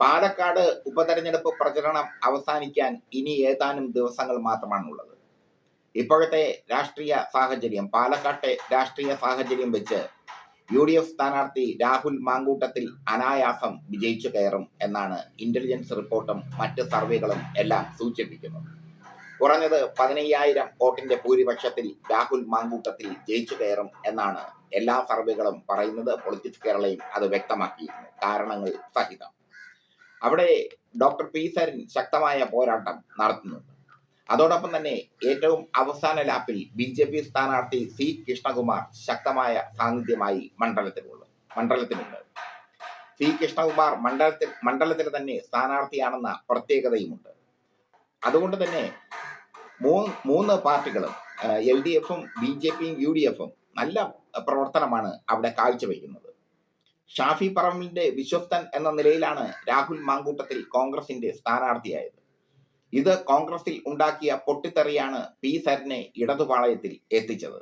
പാലക്കാട് ഉപതെരഞ്ഞെടുപ്പ് പ്രചരണം അവസാനിക്കാൻ ഇനി ഏതാനും ദിവസങ്ങൾ മാത്രമാണുള്ളത്. ഇപ്പോഴത്തെ രാഷ്ട്രീയ സാഹചര്യം പാലക്കാട്ടെ രാഷ്ട്രീയ സാഹചര്യം വെച്ച് യു ഡി എഫ് സ്ഥാനാർത്ഥി രാഹുൽ മാങ്കൂട്ടത്തിൽ അനായാസം വിജയിച്ചു കയറും എന്നാണ് ഇന്റലിജൻസ് റിപ്പോർട്ടും മറ്റ് സർവേകളും എല്ലാം സൂചിപ്പിക്കുന്നത്. കുറഞ്ഞത് പതിനയ്യായിരം വോട്ടിന്റെ ഭൂരിപക്ഷത്തിൽ രാഹുൽ മാങ്കൂട്ടത്തിൽ ജയിച്ചു കയറും എന്നാണ് എല്ലാ സർവേകളും പറയുന്നത്. പൊളിറ്റിക്സ് കേരളയും അത് വ്യക്തമാക്കിയിരുന്നു. കാരണങ്ങൾ സഹിതം. അവിടെ ഡോക്ടർ പി സരൻ ശക്തമായ പോരാട്ടം നടത്തുന്നുണ്ട്. അതോടൊപ്പം തന്നെ ഏറ്റവും അവസാന ലാപ്പിൽ ബി ജെ പി സ്ഥാനാർത്ഥി സി കൃഷ്ണകുമാർ ശക്തമായ സാന്നിധ്യമായി മണ്ഡലത്തിലുണ്ട് മണ്ഡലത്തിലുണ്ട്. സി കൃഷ്ണകുമാർ മണ്ഡലത്തിൽ മണ്ഡലത്തിൽ തന്നെ സ്ഥാനാർത്ഥിയാണെന്ന പ്രത്യേകതയുമുണ്ട്. അതുകൊണ്ട് തന്നെ മൂന്ന് മൂന്ന് പാർട്ടികളും എൽ ഡി എഫും ബി ജെ പിയും യു ഡി എഫും നല്ല പ്രവർത്തനമാണ് അവിടെ കാഴ്ചവെക്കുന്നത്. ഷാഫി പറമ്പിന്റെ വിശ്വസ്തൻ എന്ന നിലയിലാണ് രാഹുൽ മാങ്കൂട്ടത്തിൽ കോൺഗ്രസിന്റെ സ്ഥാനാർത്ഥിയായത്. ഇത് കോൺഗ്രസിൽ ഉണ്ടാക്കിയ പൊട്ടിത്തെറിയാണ് പി സരനെ ഇടതുപാളയത്തിൽ എത്തിച്ചത്.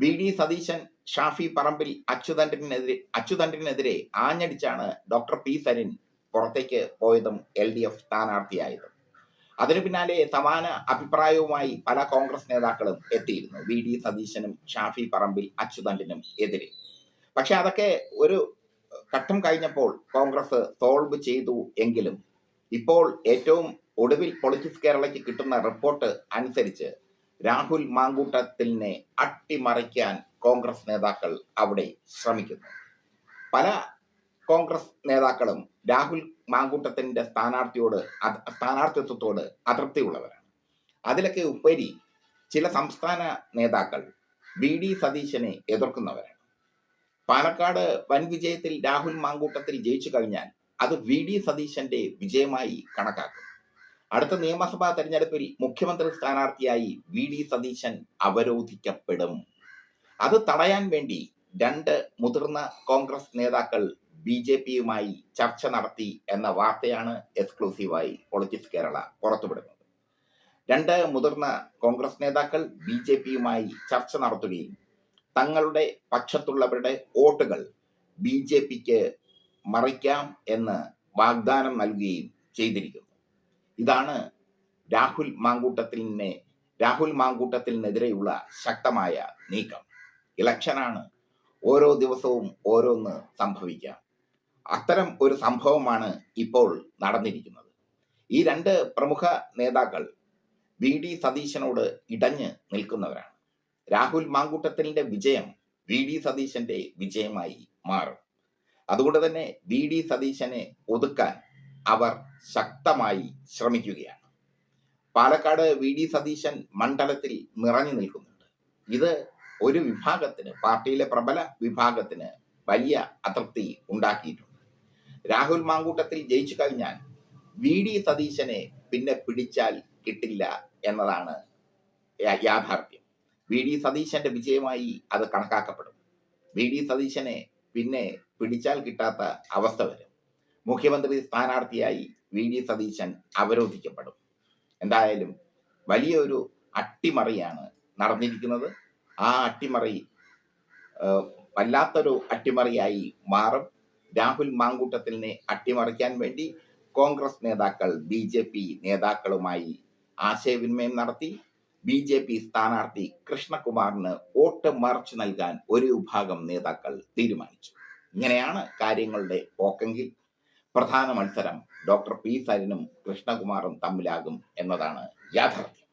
വി ഡി സതീശൻ ഷാഫി പറമ്പിൽ അച്യുതണ്ടിനെതിരെ അച്യുതണ്ടിനെതിരെ ആഞ്ഞടിച്ചാണ് ഡോക്ടർ പി സരിൻ പുറത്തേക്ക് പോയതും എൽ ഡി എഫ് സ്ഥാനാർത്ഥിയായത്. അതിനു പിന്നാലെ സമാന അഭിപ്രായവുമായി പല കോൺഗ്രസ് നേതാക്കളും എത്തിയിരുന്നു. വി ഡി സതീശനും ഷാഫി പറമ്പിൽ അച്യുതണ്ടിനും എതിരെ. പക്ഷെ അതൊക്കെ ഒരു ഘട്ടം കഴിഞ്ഞപ്പോൾ കോൺഗ്രസ് സോൾവ് ചെയ്തു എങ്കിലും ഇപ്പോൾ ഏറ്റവും ഒടുവിൽ പൊളിറ്റിക്സ് കേരളയ്ക്ക് കിട്ടുന്ന റിപ്പോർട്ട് അനുസരിച്ച് രാഹുൽ മാങ്കൂട്ടത്തിനെ അട്ടിമറിക്കാൻ കോൺഗ്രസ് നേതാക്കൾ അവിടെ ശ്രമിക്കുന്നു. പല കോൺഗ്രസ് നേതാക്കളും രാഹുൽ മാങ്കൂട്ടത്തിന്റെ സ്ഥാനാർത്ഥിയോട് സ്ഥാനാർത്ഥിത്വത്തോട് അതൃപ്തിയുള്ളവരാണ്. അതിലൊക്കെ ഉപരി ചില സംസ്ഥാന നേതാക്കൾ വി ഡി സതീശനെ എതിർക്കുന്നവരാണ്. പാലക്കാട് വൻ വിജയത്തിൽ രാഹുൽ മാങ്കൂട്ടത്തിൽ ജയിച്ചു കഴിഞ്ഞാൽ അത് വി ഡി സതീശന്റെ വിജയമായി കണക്കാക്കും. അടുത്ത നിയമസഭാ തെരഞ്ഞെടുപ്പിൽ മുഖ്യമന്ത്രി സ്ഥാനാർത്ഥിയായി വി ഡി സതീശൻ അവരോധിക്കപ്പെടും. അത് തടയാൻ വേണ്ടി രണ്ട് മുതിർന്ന കോൺഗ്രസ് നേതാക്കൾ ബി ജെ പിയുമായി ചർച്ച നടത്തി എന്ന വാർത്തയാണ് എക്സ്ക്ലൂസീവായി പൊളിറ്റിക്സ് കേരള പുറത്തുവിടുന്നത്. രണ്ട് മുതിർന്ന കോൺഗ്രസ് നേതാക്കൾ ബി ജെ പിയുമായി ചർച്ച നടത്തുകയും തങ്ങളുടെ പക്ഷത്തുള്ളവരുടെ വോട്ടുകൾ ബി ജെ പിക്ക് മറിക്കാം എന്ന് വാഗ്ദാനം നൽകുകയും ചെയ്തിരിക്കുന്നു. ഇതാണ് രാഹുൽ മാങ്കൂട്ടത്തിനെ രാഹുൽ മാങ്കൂട്ടത്തിനെതിരെയുള്ള ശക്തമായ നീക്കം. ഇലക്ഷനാണ് ഓരോ ദിവസവും ഓരോന്ന് സംഭവിക്കാം അത്തരം ഒരു സംഭവമാണ് ഇപ്പോൾ നടന്നിരിക്കുന്നത്. ഈ രണ്ട് പ്രമുഖ നേതാക്കൾ വി ഡി സതീശനോട് ഇടഞ്ഞ് നിൽക്കുന്നവരാണ്. രാഹുൽ മാങ്കൂട്ടത്തിലിന്റെ വിജയം വി ഡി സതീശന്റെ വിജയമായി മാറും. അതുകൊണ്ട് തന്നെ വി ഡി സതീശനെ ഒതുക്കാൻ അവർ ശക്തമായി ശ്രമിക്കുകയാണ്. പാലക്കാട് വി ഡി സതീശൻ മണ്ഡലത്തിൽ നിറഞ്ഞു നിൽക്കുന്നുണ്ട്. ഇത് ഒരു വിഭാഗത്തിന് പാർട്ടിയിലെ പ്രബല വിഭാഗത്തിന് വലിയ അതൃപ്തി ഉണ്ടാക്കിയിട്ടുണ്ട്. രാഹുൽ മാങ്കൂട്ടത്തിൽ ജയിച്ചു കഴിഞ്ഞാൽ വി ഡി സതീശനെ പിന്നെ പിടിച്ചാൽ കിട്ടില്ല എന്നതാണ് യാഥാർത്ഥ്യം. വി ഡി സതീശന്റെ വിജയമായി അത് കണക്കാക്കപ്പെടും. വി ഡി സതീശനെ പിന്നെ പിടിച്ചാൽ കിട്ടാത്ത അവസ്ഥ വരും. മുഖ്യമന്ത്രി സ്ഥാനാർത്ഥിയായി വി ഡി സതീശൻ അവരോധിക്കപ്പെടും. എന്തായാലും വലിയൊരു അട്ടിമറിയാണ് നടന്നിരിക്കുന്നത്. ആ അട്ടിമറി വല്ലാത്തൊരു അട്ടിമറിയായി മാറും. രാഹുൽ മാങ്കൂട്ടത്തിനെ അട്ടിമറിക്കാൻ വേണ്ടി കോൺഗ്രസ് നേതാക്കൾ ബി നേതാക്കളുമായി ആശയവിനിമയം നടത്തി. ബി ജെ പി സ്ഥാനാർത്ഥി കൃഷ്ണകുമാറിന് വോട്ട് മറിച്ചു നൽകാൻ ഒരു വിഭാഗം നേതാക്കൾ തീരുമാനിച്ചു. ഇങ്ങനെയാണ് കാര്യങ്ങളുടെ പോക്കെങ്കിൽ പ്രധാന മത്സരം ഡോക്ടർ പി സരിനും കൃഷ്ണകുമാറും തമ്മിലാകും എന്നതാണ് യാഥാർത്ഥ്യം.